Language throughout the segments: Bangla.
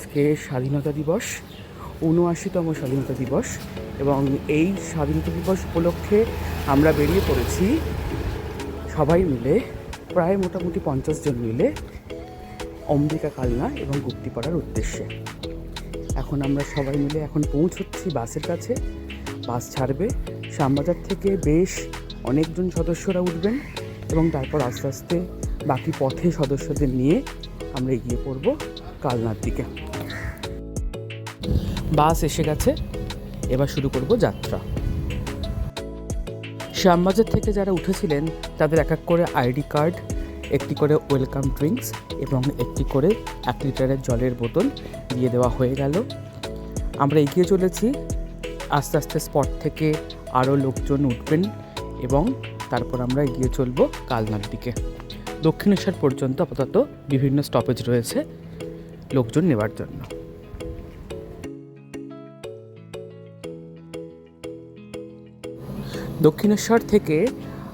আজকে স্বাধীনতা দিবস, উনআশিতম স্বাধীনতা দিবস এবং এই স্বাধীনতা দিবস উপলক্ষে আমরা বেরিয়ে পড়েছি সবাই মিলে, প্রায় মোটামুটি পঞ্চাশ জন মিলে অম্বিকা কালনা এবং গুপ্তিপাড়ার উদ্দেশ্যে। এখন আমরা সবাই মিলে এখন পৌঁছচ্ছি বাসের কাছে। বাস ছাড়বে। শ্যামবাজার থেকে বেশ অনেকজন সদস্যরা উঠবেন এবং তারপর আস্তে আস্তে বাকি পথে সদস্যদের নিয়ে আমরা এগিয়ে পড়ব কালনার দিকে। বাস এসে গেছে। এবার শুরু করব যাত্রা। শ্যামবাজার থেকে যারা উঠেছিলেন, তাদের এক এক করে আইডি কার্ড, একটি করে ওয়েলকাম ড্রিঙ্কস এবং একটি করে এক লিটারের জলের বোতল দিয়ে দেওয়া হয়ে গেল। আমরা এগিয়ে চলেছি। আস্তে আস্তে স্পট থেকে আরও লোকজন উঠবেন এবং তারপর আমরা এগিয়ে চলব কালনার দিকে। দক্ষিণেশ্বর পর্যন্ত আপাতত বিভিন্ন স্টপেজ রয়েছে লোকজন নেওয়ার জন্য। দক্ষিণেশ্বর থেকে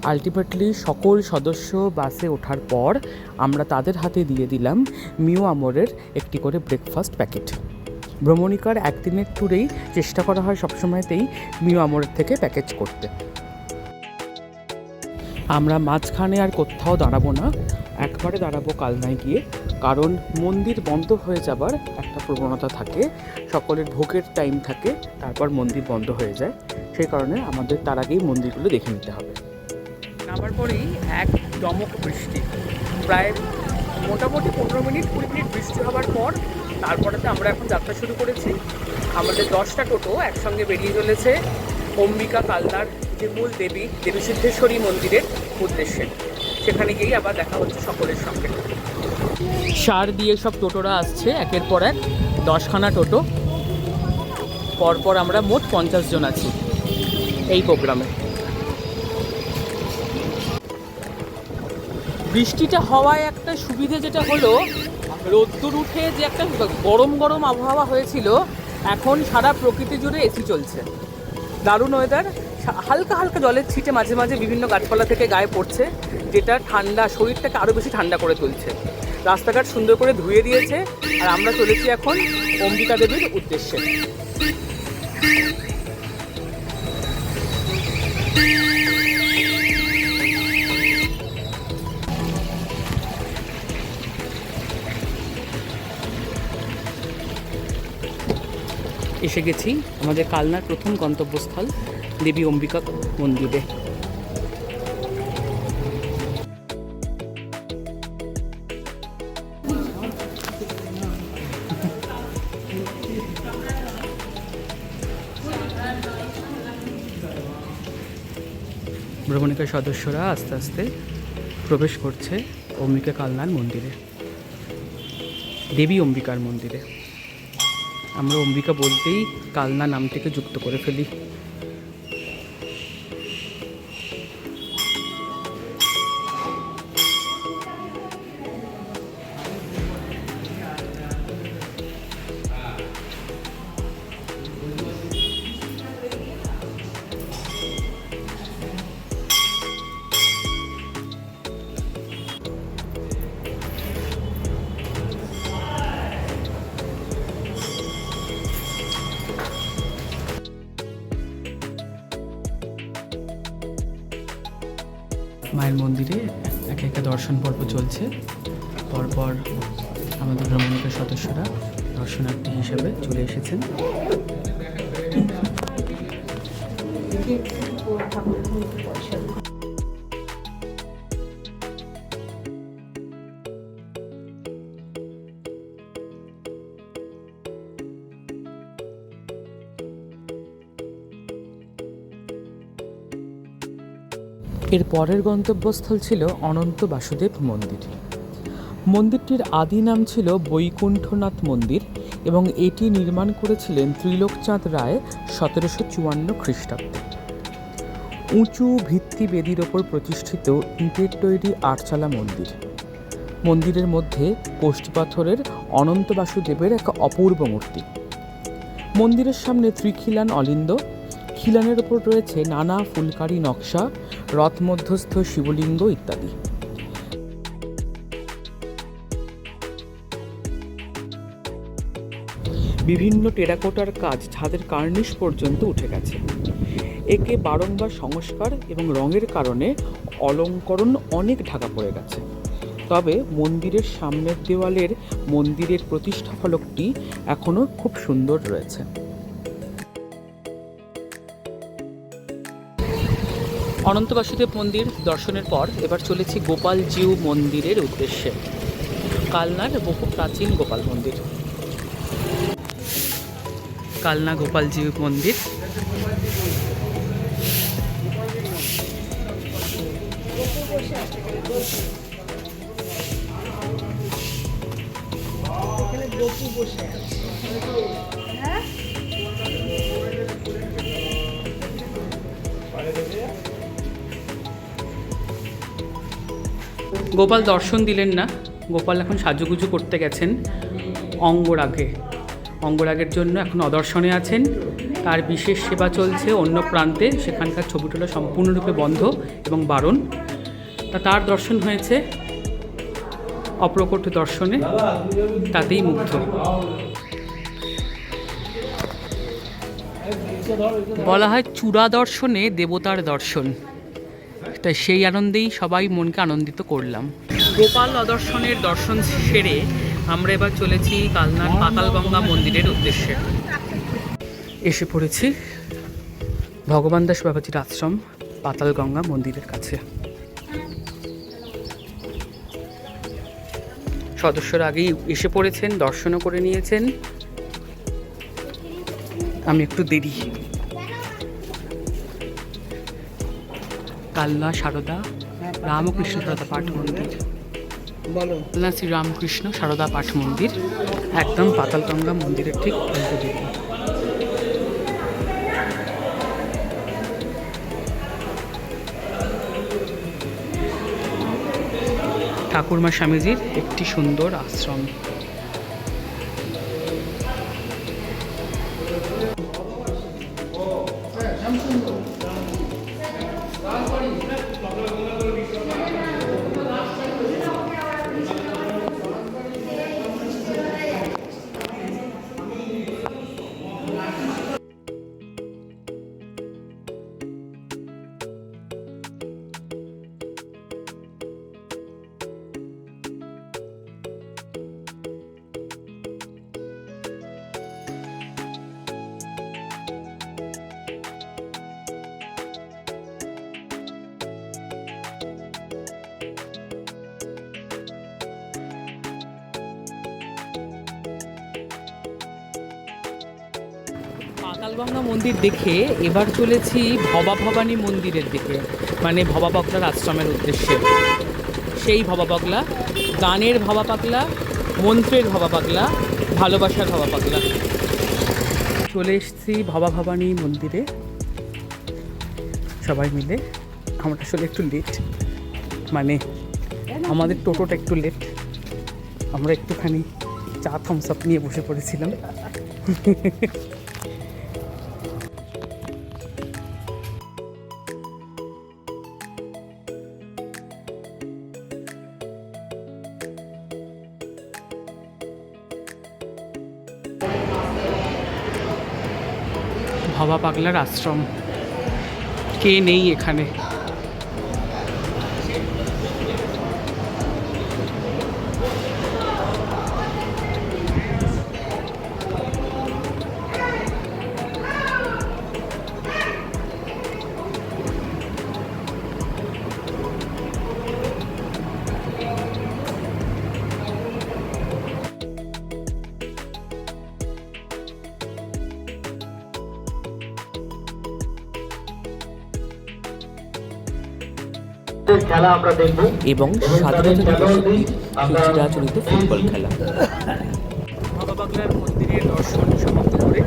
আলটিমেটলি সকল সদস্য বাসে ওঠার পর আমরা তাদের হাতে দিয়ে দিলাম মিও আমরের একটি করে ব্রেকফাস্ট প্যাকেট ভ্রমণিকার একদিনের ট্যুরেই চেষ্টা করা হয় সবসময়তেই মিও আমরের থেকে প্যাকেজ করতে। আমরা মাঝখানে আর কোথাও দাঁড়াবো না, একবারে দাঁড়াবো কালনায় গিয়ে, কারণ মন্দির বন্ধ হয়ে যাবার একটা প্রবণতা থাকে, সকলের ভোগের টাইম থাকে, তারপর মন্দির বন্ধ হয়ে যায়, সেই কারণে আমাদের তার আগেই মন্দিরগুলো দেখে নিতে হবে। নামার পরেই এক দমক বৃষ্টি, প্রায় মোটামুটি পনেরো মিনিট, কুড়ি মিনিট বৃষ্টি হওয়ার পর, তারপরেতে আমরা এখন যাত্রা শুরু করেছি। আমাদের দশটা টোটো একসঙ্গে বেরিয়ে চলেছে, অম্বিকা কালনার যে মূল দেবী দেবী সিদ্ধেশ্বরী মন্দিরের উদ্দেশ্যে। সেখানে গিয়েই আবার দেখা হচ্ছে সকলের সঙ্গে। সার দিয়ে সব টোটোরা আসছে, একের পর এক, দশখানা টোটো। পরপর আমরা মোট পঞ্চাশ জন আছি এই প্রোগ্রামে। বৃষ্টিটা হওয়ায় একটা সুবিধে যেটা হলো, রোদ্দুর উঠে যে একটা গরম গরম আবহাওয়া হয়েছিল, এখন সারা প্রকৃতি জুড়ে এসি চলছে। দারুণ ওয়েদার হালকা হালকা জলের ছিটে মাঝে মাঝে বিভিন্ন গাছপালা থেকে গায়ে পড়ছে, যেটা ঠান্ডা, শরীরটাকে আরও বেশি ঠান্ডা করে তুলছে। রাস্তাঘাট সুন্দর করে ধুয়ে দিয়েছে, আর আমরা চলেছি এখন অম্বিকা দেবীর উদ্দেশ্যে। এসে গেছি আমাদের কালনার প্রথম গন্তব্যস্থল। দেবী অম্বিকা মন্দিরে। ভ্রমণিকার সদস্যরা আস্তে আস্তে প্রবেশ করছে অম্বিকা কালনার মন্দিরে। দেবী অম্বিকার মন্দিরে। আমরা অম্বিকা বলতেই কালনা নামটিকে যুক্ত করে ফেলি। চলছে। পরপর আমাদের ভ্রমণিকার সদস্যরা দর্শনার্থী হিসেবে চলে এসেছেন। এর পরের গন্তব্যস্থল ছিল অনন্ত বাসুদেব মন্দির। মন্দিরটির আদি নাম ছিল বৈকুণ্ঠনাথ মন্দির এবং এটি নির্মাণ করেছিলেন ত্রিলোকচাঁদ রায় সতেরোশো চুয়ান্ন খ্রিস্টাব্দে। উঁচু ভিত্তি বেদির ওপর প্রতিষ্ঠিত ইটের তৈরি আটচালা মন্দির। মন্দিরের মধ্যে কোষ্ঠী পাথরের অনন্ত বাসুদেবের এক অপূর্ব মূর্তি। মন্দিরের সামনে ত্রিখিলান অলিন্দ খিলানের ওপর রয়েছে নানা ফুলকারি নকশা রথ মধ্যস্থ শিবলিঙ্গ ইত্যাদি। বিভিন্ন টেরাকোটার কাজ ছাদের কার্নিশ পর্যন্ত উঠে গেছে। একে বারংবার সংস্কার এবং রঙের কারণে অলঙ্করণ অনেক ঢাকা পড়ে গেছে। তবে মন্দিরের সামনের দেওয়ালের মন্দিরের প্রতিষ্ঠা ফলকটি এখনও খুব সুন্দর রয়েছে। অনন্ত বাসুদেব মন্দির দর্শনের পর এবার চলেছি গোপালজিউ মন্দিরের উদ্দেশ্যে। কালনার বহু প্রাচীন গোপাল মন্দির। কালনা গোপালজিউ মন্দির। গোপাল দর্শন দিলেন না। গোপাল এখন সাজুগুজু করতে গেছেন অঙ্গরাগে। অঙ্গরাগের জন্য এখন অদর্শনে আছেন। তার বিশেষ সেবা চলছে অন্য প্রান্তে। সেখানকার ছবি তোলা সম্পূর্ণরূপে বন্ধ এবং বারণ। তা তার দর্শন হয়েছে। অপ্রকট দর্শনে তাতেই মুগ্ধ। বলা হয় চূড়া দর্শনে দেবতার দর্শন। তাই সেই আনন্দেই সবাই মনকে আনন্দিত করলাম। গোপাল অদর্শনের দর্শন সেরে আমরা এবার চলেছি কালনার পাতালগঙ্গা মন্দিরের উদ্দেশ্যে। এসে পড়েছি ভগবান দাস বাবাজির আশ্রম, পাতালগঙ্গা মন্দিরের কাছে। সদস্যরা আগেই এসে পড়েছেন, দর্শনও করে নিয়েছেন। আমি একটু দেরি। কাল্লা সারদা রামকৃষ্ণ সারদা পাঠ মন্দির। বলো। শ্রী রামকৃষ্ণ সারদা পাঠ মন্দির একদম পাতালগঙ্গা মন্দিরের ঠিক উল্টো ঠাকুরমা স্বামীজির একটি সুন্দর আশ্রম। মন্দির দেখে এবার চলেছি ভবা ভবানী মন্দিরের দিকে মানে ভবা পাগলার আশ্রমের উদ্দেশ্যে। সেই ভবা পাগলা গানের ভবা পাগলা মন্ত্রের ভবা পাগলা ভালোবাসার ভবা পাগলা চলে এসেছি ভবা ভবানী মন্দিরে। সবাই মিলে, আমরা আসলে একটু লেট মানে আমাদের টোটোটা একটু লেট আমরা একটুখানি চা থামস আপ নিয়ে বসে পড়েছিলাম। ভবা পাগলার আশ্রম। কে নেই এখানে? এবং স্বাধীনতা দিবসের দিন চিরাচরিত ফুটবল খেলা। বাবা বাংলার মন্দিরের দর্শন সমাপ্ত করে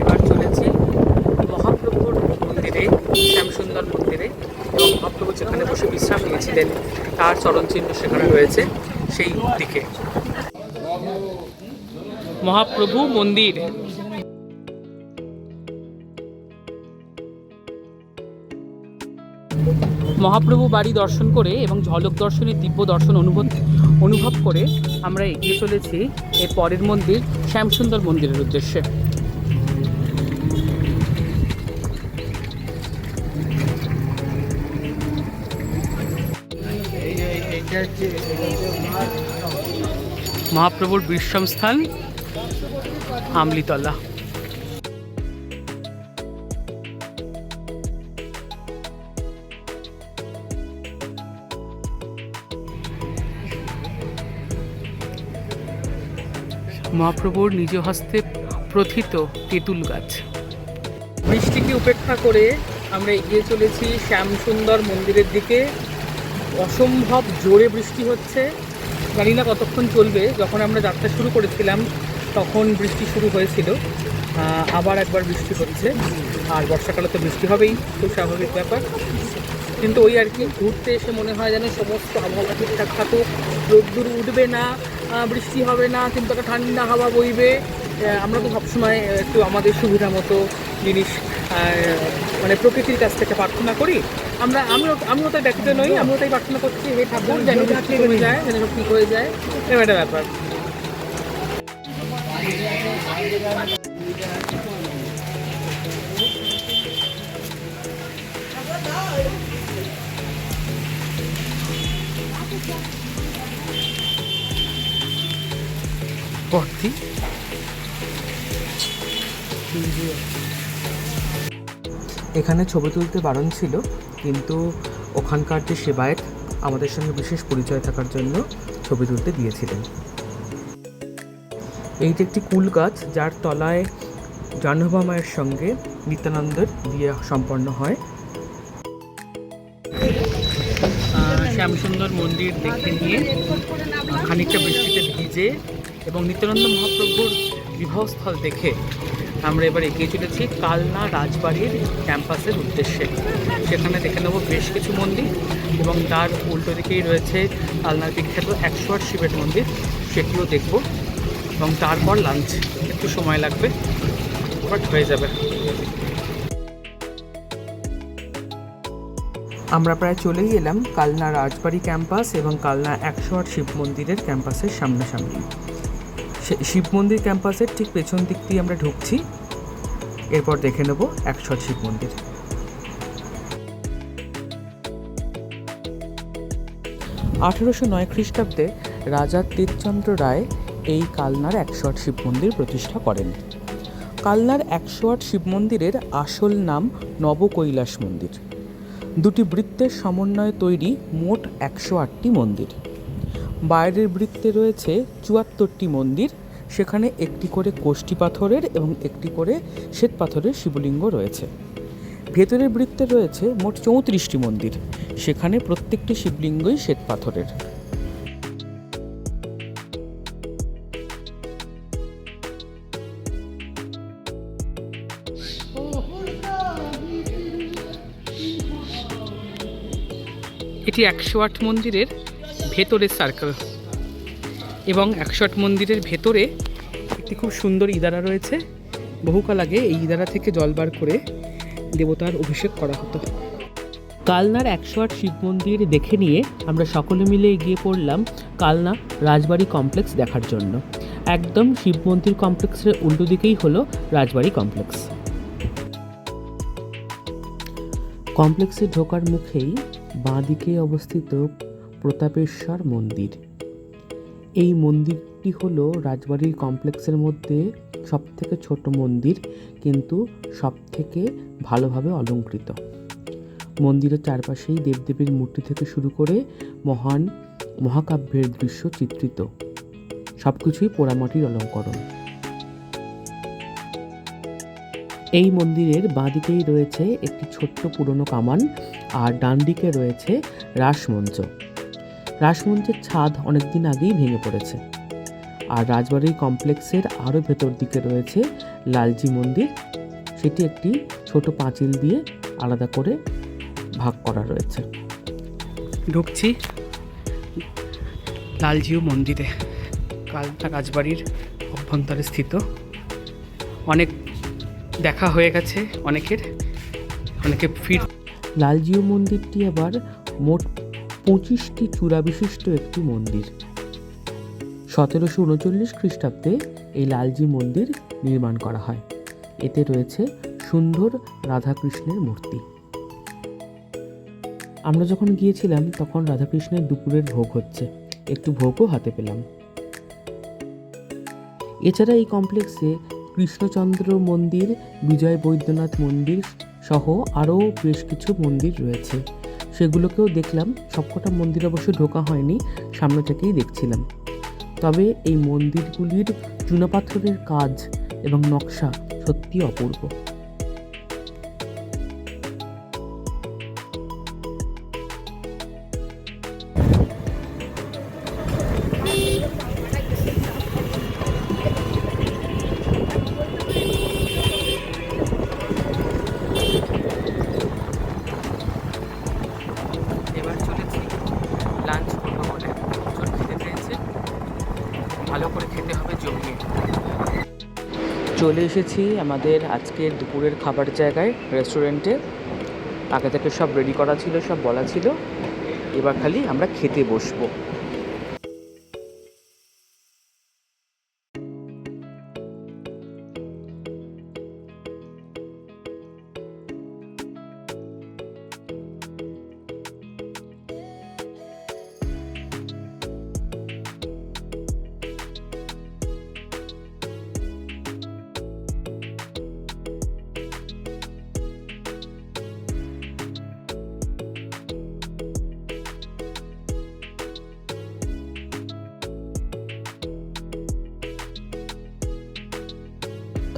এবার চলেছে মহাপ্রভুর মন্দিরে শ্যামসুন্দর মন্দিরে। এবং মহাপ্রভু যেখানে বসে বিশ্রাম নিয়েছিলেন তার চরণচিহ্ন সেখানে রয়েছে সেই দিকে। মহাপ্রভু মন্দির। মহাপ্রভু বাড়ি দর্শন করে এবং ঝলক দর্শনের দিব্য দর্শন অনুভব অনুভব করে আমরা এগিয়ে চলেছি এর পরের মন্দির, শ্যামসুন্দর মন্দিরের উদ্দেশ্যে। মহাপ্রভুর বিশ্রাম স্থান, আমলিতলা। মহাপ্রভুর নিজ হস্তে প্রথিত তেঁতুল গাছ। বৃষ্টিকে উপেক্ষা করে আমরা এগিয়ে চলেছি শ্যামসুন্দর মন্দিরের দিকে। অসম্ভব জোরে বৃষ্টি হচ্ছে। জানি না কতক্ষণ চলবে। যখন আমরা যাত্রা শুরু করেছিলাম, তখন বৃষ্টি শুরু হয়েছিল। আবার একবার বৃষ্টি হচ্ছে। আর বর্ষাকালে তো বৃষ্টি হবেই, খুব স্বাভাবিক ব্যাপার। কিন্তু ওই আর কি, ঘুরতে এসে মনে হয় যেন সমস্ত আবহাওয়া ঠিকঠাক থাকুক। রোদ্দুর উঠবে না। বৃষ্টি হবে না, কিন্তু একটা ঠান্ডা হাওয়া বইবে। আমরা তো সবসময় একটু আমাদের সুবিধা মতো জিনিস মানে প্রকৃতির কাছ থেকে প্রার্থনা করি। আমরা, আমিও আমিও তাই ব্যক্তিত্ব নই, আমিও তাই প্রার্থনা করছি, হে ঠাকুর, যেন ঠিক হয়ে যায়, যেন ঠিক হয়ে যায়। এরকম একটা ব্যাপার। ভর্তি এখানে ছবি তুলতে বারণ ছিল, কিন্তু ওখানকার যে সেবায়েত আমাদের সঙ্গে বিশেষ পরিচয় থাকার জন্য ছবি তুলতে দিয়েছিলেন। এইটি একটি কুল গাছ, যার তলায় জাহ্নবা মায়ের সঙ্গে নিত্যানন্দের বিয়ে সম্পন্ন হয়। শ্যামসুন্দর মন্দির দেখে নিয়ে, খানিকটা বৃষ্টিতে ভিজে এবং নিত্যানন্দ মহাপ্রভুর বিবাহস্থল দেখে আমরা এবার এগিয়ে চলেছি কালনা রাজবাড়ির ক্যাম্পাসের উদ্দেশ্যে। সেখানে দেখে নেব বেশ কিছু মন্দির এবং তার উল্টো দিকেই রয়েছে কালনার বিখ্যাত একশো আট শিবের মন্দির। সেগুলো দেখব এবং তারপর লাঞ্চ একটু সময় লাগবে বাট হয়ে যাবে। আমরা প্রায় চলেই এলাম কালনা রাজবাড়ি ক্যাম্পাস এবং কালনা একশো আট শিব মন্দিরের ক্যাম্পাসের সামনাসামনি। শিব মন্দির ক্যাম্পাসের ঠিক পেছন দিক দিয়ে আমরা ঢুকছি। এরপর দেখে নেব একশো আট শিব মন্দির। আঠেরোশো নয় খ্রিস্টাব্দে রাজা তেজচন্দ্র রায় এই কালনার একশো আট শিব মন্দির প্রতিষ্ঠা করেন। কালনার একশো আট শিব মন্দিরের আসল নাম নবকৈলাস মন্দির। দুটি বৃত্তের সমন্বয়ে তৈরি মোট একশো আটটি মন্দির। বাইরের বৃত্তে রয়েছে চুয়াত্তরটি মন্দির, সেখানে একটি করে কোষ্ঠী পাথরের এবং একটি করে শ্বেত পাথরের শিবলিঙ্গ রয়েছে। ভেতরের বৃত্তে রয়েছে মোট চৌত্রিশটি মন্দির, সেখানে প্রত্যেকটি শিবলিঙ্গই শ্বেত পাথরের। এটি একশো আট মন্দিরের ভেতরের সার্কেল এবং একশো আট মন্দিরের ভেতরে একটি খুব সুন্দর ইদারা রয়েছে। বহুকাল আগে এই ইদারা থেকে জল বার করে দেবতার অভিষেক করা হতো। কালনার একশো আট শিব মন্দির দেখে নিয়ে আমরা সকলে মিলে এগিয়ে পড়লাম কালনা রাজবাড়ি কমপ্লেক্স দেখার জন্য। একদম শিব মন্দির কমপ্লেক্সের উল্টো দিকেই হলো রাজবাড়ি কমপ্লেক্স। কমপ্লেক্সে ঢোকার মুখেই বাঁদিকে অবস্থিত প্রতাপেশ্বর মন্দির। এই মন্দিরটি হলো রাজবাড়ির কমপ্লেক্সের মধ্যে সবথেকে ছোট মন্দির, কিন্তু সবথেকে ভালোভাবে অলঙ্কৃত। মন্দিরের চারপাশেই দেবদেবীর মূর্তি থেকে শুরু করে মহান মহাকাব্যের দৃশ্য চিত্রিত। সব কিছুই পোড়ামাটির অলঙ্করণ। এই মন্দিরের বাঁদিকেই রয়েছে একটি ছোট্ট পুরনো কামান, আর ডান দিকে রয়েছে রাসমঞ্চ। রাসমঞ্চের ছাদ অনেকদিন আগেই ভেঙে পড়েছে। আর রাজবাড়ির কমপ্লেক্সের আরও ভেতর দিকে রয়েছে লালজি মন্দির। সেটি একটি ছোট পাঁচিল দিয়ে আলাদা করে ভাগ করা রয়েছে। ঢুকছি লালজিউ মন্দিরে। কালটা রাজবাড়ির অভ্যন্তরে স্থিত। অনেক দেখা হয়ে গেছে অনেকের অনেকে ফির লালজিউ মন্দিরটি আবার মোট পঁচিশটি চূড়া বিশিষ্ট একটি মন্দির। সতেরোশো উনচল্লিশ খ্রিস্টাব্দে এই লালজি মন্দির নির্মাণ করা হয়। এতে রয়েছে সুন্দর রাধাকৃষ্ণের মূর্তি। আমরা যখন গিয়েছিলাম, তখন রাধাকৃষ্ণের দুপুরের ভোগ হচ্ছে। একটু ভোগও হাতে পেলাম। এছাড়া এই কমপ্লেক্সে কৃষ্ণচন্দ্র মন্দির, বিজয় বৈদ্যনাথ মন্দির সহ আরও বেশ কিছু মন্দির রয়েছে। সেগুলোকেও দেখলাম। সবকটা মন্দির অবশ্য ঢোকা হয়নি, সামনে থেকেই দেখছিলাম। তবে এই মন্দিরগুলির চুনাপাথরের কাজ এবং নকশা সত্যি অপূর্ব। চলে এসেছি আমাদের আজকের দুপুরের খাবার জায়গায় রেস্টুরেন্টে আগে থেকে সব রেডি করা ছিল, সব বলা ছিল। এবার খালি আমরা খেতে বসবো।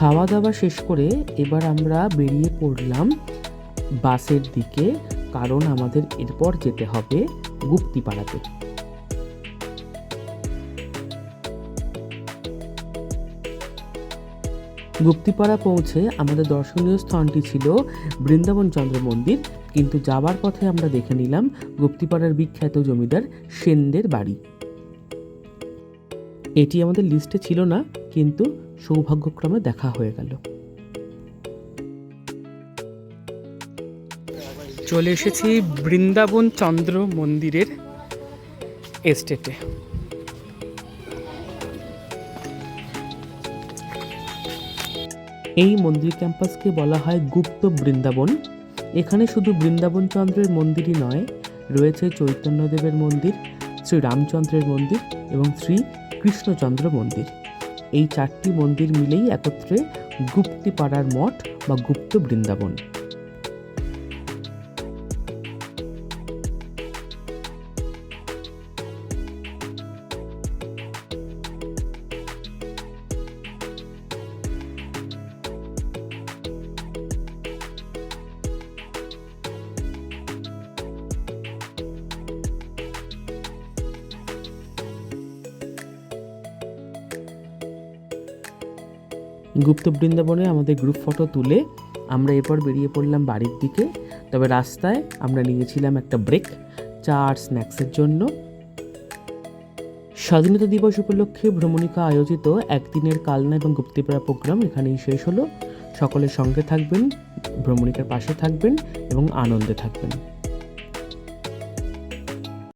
খাওয়া দাওয়া শেষ করে এবার আমরা বেরিয়ে পড়লাম বাসের দিকে, কারণ আমাদের এরপর যেতে হবে গুপ্তিপাড়াতে। গুপ্তিপাড়া পৌঁছে আমাদের দর্শনীয় স্থানটি ছিল বৃন্দাবন চন্দ্র মন্দির, কিন্তু যাবার পথে আমরা দেখে নিলাম গুপ্তিপাড়ার বিখ্যাত জমিদার সেনদের বাড়ি। এটি আমাদের লিস্টে ছিল না কিন্তু সৌভাগ্যক্রমে দেখা হয়ে গেল। চলে এসেছি বৃন্দাবন চন্দ্র মন্দিরের এস্টেটে এই মন্দির ক্যাম্পাসকে বলা হয় গুপ্ত বৃন্দাবন। এখানে শুধু বৃন্দাবন চন্দ্রের মন্দিরই নয় রয়েছে চৈতন্যদেবের মন্দির শ্রী রামচন্দ্রের মন্দির এবং শ্রী কৃষ্ণচন্দ্র মন্দির। এই চারটি মন্দির মিলেই একত্রে গুপ্তিপাড়ার মঠ বা গুপ্ত বৃন্দাবন। গুপ্ত বৃন্দাবনে আমাদের গ্রুপ ফটো তুলে আমরা এরপর বেরিয়ে পড়লাম বাড়ির দিকে। তবে রাস্তায় আমরা নিয়েছিলাম একটা ব্রেক চা আর স্ন্যাক্সের জন্য। স্বাধীনতা দিবস উপলক্ষে ভ্রমণিকা আয়োজিত একদিনের কালনা এবং গুপ্তিপাড়া প্রোগ্রাম এখানেই শেষ হলো। সকলের সঙ্গে থাকবেন, ভ্রমণিকার পাশে থাকবেন এবং আনন্দে থাকবেন।